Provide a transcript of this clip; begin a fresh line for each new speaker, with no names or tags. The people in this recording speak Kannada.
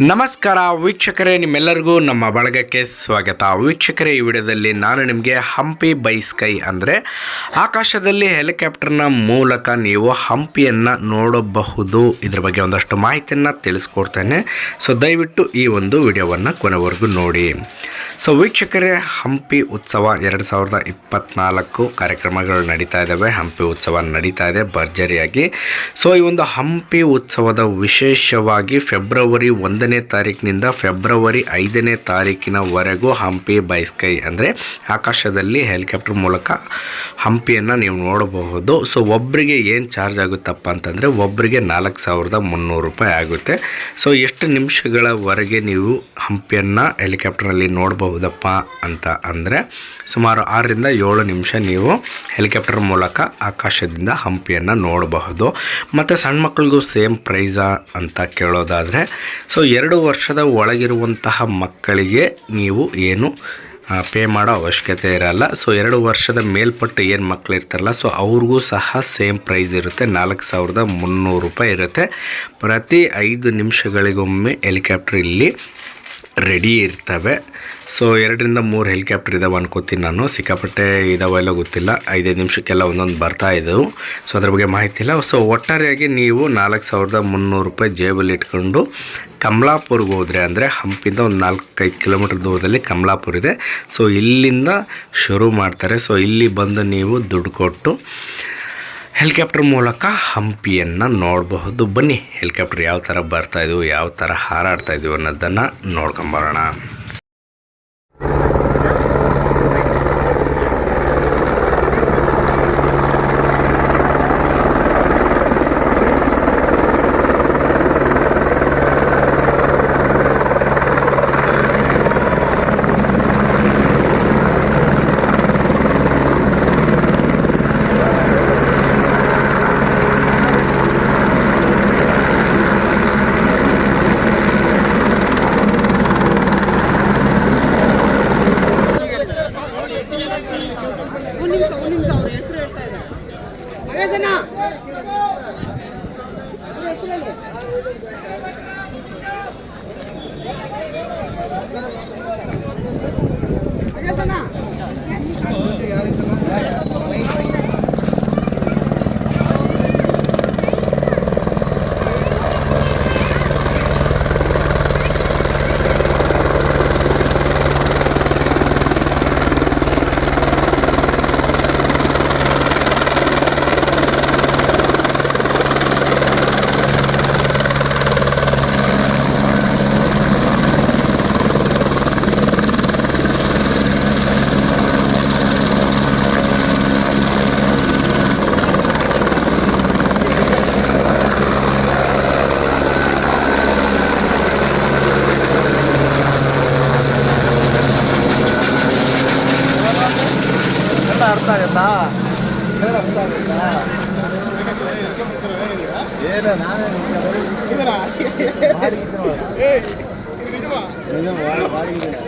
ನಮಸ್ಕಾರ ವೀಕ್ಷಕರೇ, ನಿಮ್ಮೆಲ್ಲರಿಗೂ ನಮ್ಮ ಬಳಗಕ್ಕೆ ಸ್ವಾಗತ. ವೀಕ್ಷಕರೇ, ಈ ವಿಡಿಯೋದಲ್ಲಿ ನಾನು ನಿಮಗೆ ಹಂಪಿ ಬೈ ಸ್ಕೈ ಅಂದರೆ ಆಕಾಶದಲ್ಲಿ ಹೆಲಿಕಾಪ್ಟರ್ನ ಮೂಲಕ ನೀವು ಹಂಪಿಯನ್ನು ನೋಡಬಹುದು. ಇದ್ರ ಬಗ್ಗೆ ಒಂದಷ್ಟು ಮಾಹಿತಿಯನ್ನು ತಿಳಿಸ್ಕೊಡ್ತೇನೆ. ಸೊ ದಯವಿಟ್ಟು ಈ ಒಂದು ವಿಡಿಯೋವನ್ನು ಕೊನೆವರೆಗೂ ನೋಡಿ. ಸೊ ವೀಕ್ಷಕರೇ, ಹಂಪಿ ಉತ್ಸವ ಎರಡು ಸಾವಿರದ ಇಪ್ಪತ್ತ್ನಾಲ್ಕು ಕಾರ್ಯಕ್ರಮಗಳು ನಡೀತಾ ಇದ್ದಾವೆ ಹಂಪಿ ಉತ್ಸವ ನಡೀತಾ ಇದೆ ಭರ್ಜರಿಯಾಗಿ. ಸೊ ಈ ಒಂದು ಹಂಪಿ ಉತ್ಸವದ ವಿಶೇಷವಾಗಿ ಫೆಬ್ರವರಿ ಒಂದನೇ ತಾರೀಕಿನಿಂದ ಫೆಬ್ರವರಿ ಐದನೇ ತಾರೀಕಿನವರೆಗೂ ಹಂಪಿ ಬೈ ಸ್ಕೈ ಅಂದರೆ ಆಕಾಶದಲ್ಲಿ ಹೆಲಿಕಾಪ್ಟರ್ ಮೂಲಕ ಹಂಪಿಯನ್ನು ನೀವು ನೋಡಬಹುದು. ಸೊ ಒಬ್ಬರಿಗೆ ಏನು ಚಾರ್ಜ್ ಆಗುತ್ತಪ್ಪ ಅಂತಂದರೆ ಒಬ್ಬರಿಗೆ ನಾಲ್ಕು ಸಾವಿರದ ಮುನ್ನೂರು ರೂಪಾಯಿ ಆಗುತ್ತೆ. ಸೊ ಎಷ್ಟು ನಿಮಿಷಗಳವರೆಗೆ ನೀವು ಹಂಪಿಯನ್ನು ಹೆಲಿಕಾಪ್ಟರಲ್ಲಿ ನೋಡಬಹುದಪ್ಪ ಅಂತ ಅಂದರೆ ಸುಮಾರು ಆರರಿಂದ ಏಳು ನಿಮಿಷ ನೀವು ಹೆಲಿಕಾಪ್ಟರ್ ಮೂಲಕ ಆಕಾಶದಿಂದ ಹಂಪಿಯನ್ನು ನೋಡಬಹುದು. ಮತ್ತು ಸಣ್ಣ ಮಕ್ಕಳಿಗೂ ಸೇಮ್ ಪ್ರೈಸಾ ಅಂತ ಕೇಳೋದಾದರೆ ಸೊ ಎರಡು ವರ್ಷದ ಒಳಗಿರುವಂತಹ ಮಕ್ಕಳಿಗೆ ನೀವು ಏನು ಪೇ ಮಾಡೋ ಅವಶ್ಯಕತೆ ಇರಲ್ಲ. ಸೊ ಎರಡು ವರ್ಷದ ಮೇಲ್ಪಟ್ಟು ಏನು ಮಕ್ಕಳು ಇರ್ತಾರಲ್ಲ ಸೊ ಅವ್ರಿಗೂ ಸಹ ಸೇಮ್ ಪ್ರೈಸ್ ಇರುತ್ತೆ. ನಾಲ್ಕು ಸಾವಿರದ ಮುನ್ನೂರು ರೂಪಾಯಿ ಇರುತ್ತೆ. ಪ್ರತಿ ಐದು ನಿಮಿಷಗಳಿಗೊಮ್ಮೆ ಹೆಲಿಕಾಪ್ಟರ್ ಇಲ್ಲಿ ರೆಡಿ ಇರ್ತವೆ. ಸೊ ಎರಡರಿಂದ ಮೂರು ಹೆಲಿಕಾಪ್ಟರ್ ಇದಾವೆ ಅನ್ಕೋತೀನಿ ನಾನು. ಸಿಕ್ಕಾಪಟ್ಟೆ ಇದಾವೆ ಎಲ್ಲ ಗೊತ್ತಿಲ್ಲ. ಐದೈದು ನಿಮಿಷಕ್ಕೆಲ್ಲ ಒಂದೊಂದು ಬರ್ತಾ ಇದ್ದವು. ಸೊ ಅದ್ರ ಬಗ್ಗೆ ಮಾಹಿತಿ ಇಲ್ಲ. ಸೊ ಒಟ್ಟಾರೆಯಾಗಿ ನೀವು ನಾಲ್ಕು ಸಾವಿರದ ಮುನ್ನೂರು ರೂಪಾಯಿ ಜೇಬಲ್ಲಿ ಇಟ್ಕೊಂಡು ಕಮಲಾಪುರ್ಗೆ ಹೋದರೆ ಅಂದರೆ ಹಂಪಿಂದ ಒಂದು ನಾಲ್ಕೈದು ಕಿಲೋಮೀಟ್ರ್ ದೂರದಲ್ಲಿ ಕಮಲಾಪುರ ಇದೆ. ಸೊ ಇಲ್ಲಿಂದ ಶುರು ಮಾಡ್ತಾರೆ. ಸೊ ಇಲ್ಲಿ ಬಂದು ನೀವು ದುಡ್ಡು ಕೊಟ್ಟು ಹೆಲಿಕಾಪ್ಟರ್ ಮೂಲಕ ಹಂಪಿಯನ್ನು ನೋಡಬಹುದು. ಬನ್ನಿ, ಹೆಲಿಕಾಪ್ಟರ್ ಯಾವ ಥರ ಬರ್ತಾ ಇದ್ವು ಯಾವ ಥರ ಹಾರಾಡ್ತಾ ಇದ್ವು ಅನ್ನೋದನ್ನು ನೋಡ್ಕೊಂಬರೋಣ
ಮಗೇಶಣ್ಣ ಎಲ್ಲ ಅರ್ಥ ಆಗತ್ತಾ ಎಲ್ಲ ಅರ್ಥ ಆಗುತ್ತಾ ಏನು ನಾನೇ ಮಾಡಿದ್ದೀನಿ. ನಿಜ ಮಾಡಿ- ಮಾಡಿದ್ದೀನಿ.